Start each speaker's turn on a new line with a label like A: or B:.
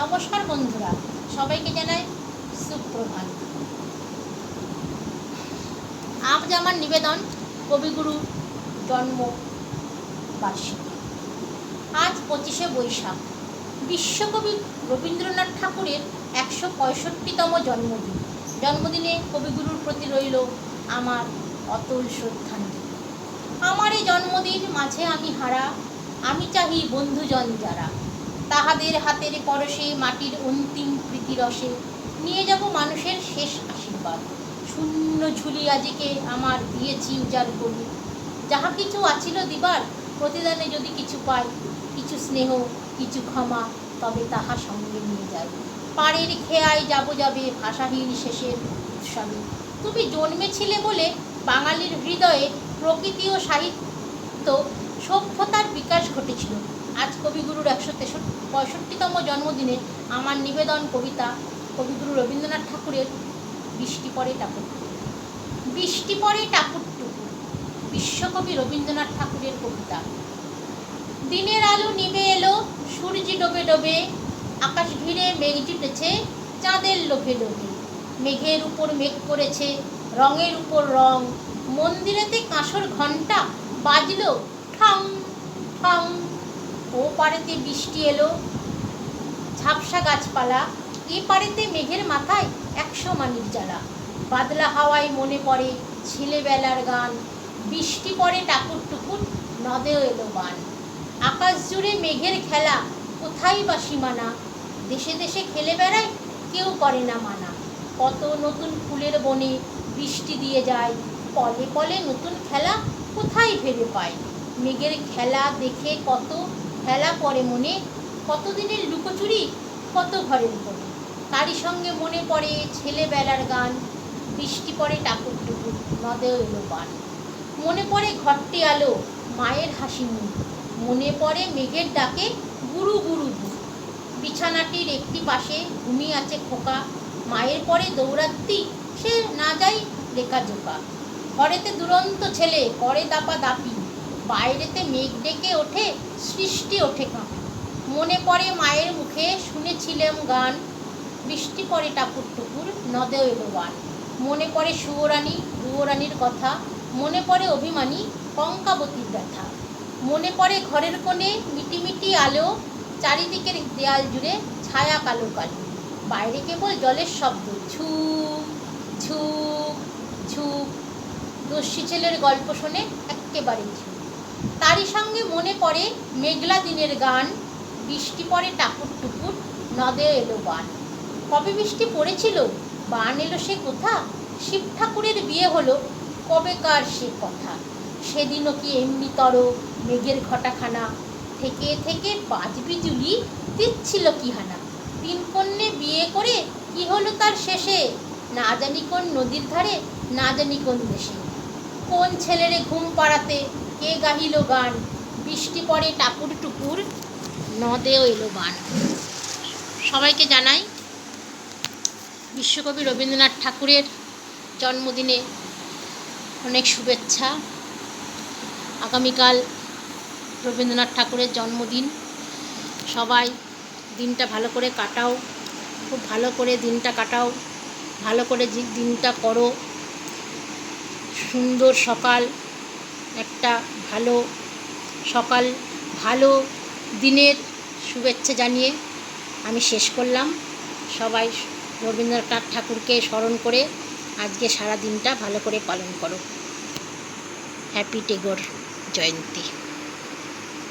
A: নমস্কার বন্ধুরা, সবাইকে জানাই সুপ্রভাত। আজ আমার নিবেদন কবিগুরু জন্ম বার্ষিকী আজ পঁচিশে বৈশাখ। বিশ্বকবি রবীন্দ্রনাথ ঠাকুরের একশো পঁয়ষট্টিতম জন্মদিন। জন্মদিনে কবিগুরুর প্রতি রইল আমার অতল শ্রদ্ধাঞ্জলি। আমার এই জন্মদিন মাঝে আমি হারা, আমি চাহি বন্ধুজন যারা। তাহাদের হাতের পরশে মাটির অন্তিম প্রীতিরসে নিয়ে যাব মানুষের শেষ আশীর্বাদ। শূন্য ঝুলি আজিকে আমার দিয়েছি উজাড় করি। যাহা কিছু আছিল দিবার, প্রতিদানে যদি কিছু পাই, কিছু স্নেহ, কিছু ক্ষমা, তবে তাহা সঙ্গে নিয়ে যাই। পাড়ের খেয়ায় যাব যাবে ভাষাহীন শেষের উৎসবে। তুমি জন্মেছিলে বলে বাঙালির হৃদয়ে প্রকৃতি ও সাহিত্য সভ্যতার বিকাশ ঘটেছিল। আজ কবিগুরুর একশো তেষট্টি, পঁয়ষট্টিতম জন্মদিনে আমার নিবেদন কবিতা কবিগুরু রবীন্দ্রনাথ ঠাকুরের বৃষ্টি পড়ে টাকুর বৃষ্টি পরে টুকুর বিশ্বকবি রবীন্দ্রনাথ ঠাকুরের কবিতা। দিনের আলো নিভে এলো, সূর্য ডোবে ডোবে, আকাশ ঘিরে মেঘ জুটেছে চাঁদের লোভে লোভে। মেঘের উপর মেঘ করেছে, রঙের উপর রং। মন্দিরেতে কাঁসর ঘণ্টা বাজলো, ঠং। ও পাড়েতে বৃষ্টি এলো, ঝাপসা গাছপালা এ পারেতে মেঘের মাথায় একশো মানির জ্বালা। বাদলা হাওয়ায় মনে পড়ে ছেলেবেলার গান। বৃষ্টি পড়ে টাকুর টুকুর নদেও এলো বান। আকাশ জুড়ে মেঘের খেলা, কোথায় বা সীমানা? দেশে দেশে খেলে বেড়ায়, কেউ করে না মানা। কত নতুন ফুলের বনে বৃষ্টি দিয়ে যায়, পলে পলে নতুন খেলা কোথায় ভেবে পায়? মেঘের খেলা দেখে কত খেলা পড়ে মনে। কতদিনের লুকোচুরি, কত ঘরের কোণে তারই সঙ্গে মনে পড়ে ছেলেবেলার গান। বৃষ্টি পড়ে টাকুর টুকুর নদেও এলো বান মনে পড়ে ঘরটি আলো, মায়ের হাসি মুখ। মনে পড়ে মেঘের ডাকে গুরু গুরু বিছানাটির একটি পাশে ঘুমিয়ে আছে খোকা। মায়ের পরে দৌড়াত্তি সে না যাই লেখা জোকা। ঘরেতে দুরন্ত ছেলে করে দাপা দাপি। বাইরেতে মেঘ ডেকে ওঠে, সৃষ্টি ওঠে কাঁপি। মনে পড়ে মায়ের মুখে, শুনেছিলাম গান। বৃষ্টি পড়ে টাপুর টুকুর নদেও এলো বান। মনে পড়ে শুয়োরানী দুয়োরানীর কথা। মনে পড়ে অভিমানী কঙ্কাবতীর ব্যথা। মনে পড়ে ঘরের কোণে, মিটিমিটি আলো। চারিদিকের দেয়াল জুড়ে ছায়া কালো কালো। বাইরে কেবল জলের শব্দ ছু ছু ছু দস্যি ছেলের গল্প শুনে একেবারে ছু তারই সঙ্গে মনে পড়ে মেঘলা দিনের গান। বৃষ্টি পড়ে টাকুর টুকুর, নদে এলো বান। কবে বৃষ্টি পড়েছিল? বান এলো সে কোথা? শিব ঠাকুরের বিয়ে হলো কবেকার সে কথা? সেদিনও কি এমনি তর মেঘের ঘটাখানা? থেকে থেকে পাঁচ বিজুলি দিচ্ছিল কি হানা তিন কন্যে বিয়ে করে কি হলো তার শেষে? না জানি কোন নদীর ধারে, না জানি কোন দেশে। কোন ছেলেরে ঘুম পাড়াতে কে গাহিল গান? বৃষ্টি পড়ে টাপুর টুকুর নদেও এলো বান। সবাইকে জানাই, বিশ্বকবি রবীন্দ্রনাথ ঠাকুরের জন্মদিনে অনেক শুভেচ্ছা। আগামীকাল রবীন্দ্রনাথ ঠাকুরের জন্মদিন। সবাই দিনটা ভালো করে কাটাও, খুব ভালো করে দিনটা কাটাও, ভালো করে দিনটা করো। সুন্দর সকাল। একটা ভালো সকাল, ভালো দিনের শুভেচ্ছা জানিয়ে আমি শেষ করলাম। সবাই রবীন্দ্রনাথ ঠাকুরকে স্মরণ করে আজকে সারা দিনটা ভালো করে পালন করো। হ্যাপি টেগোর জয়ন্তী।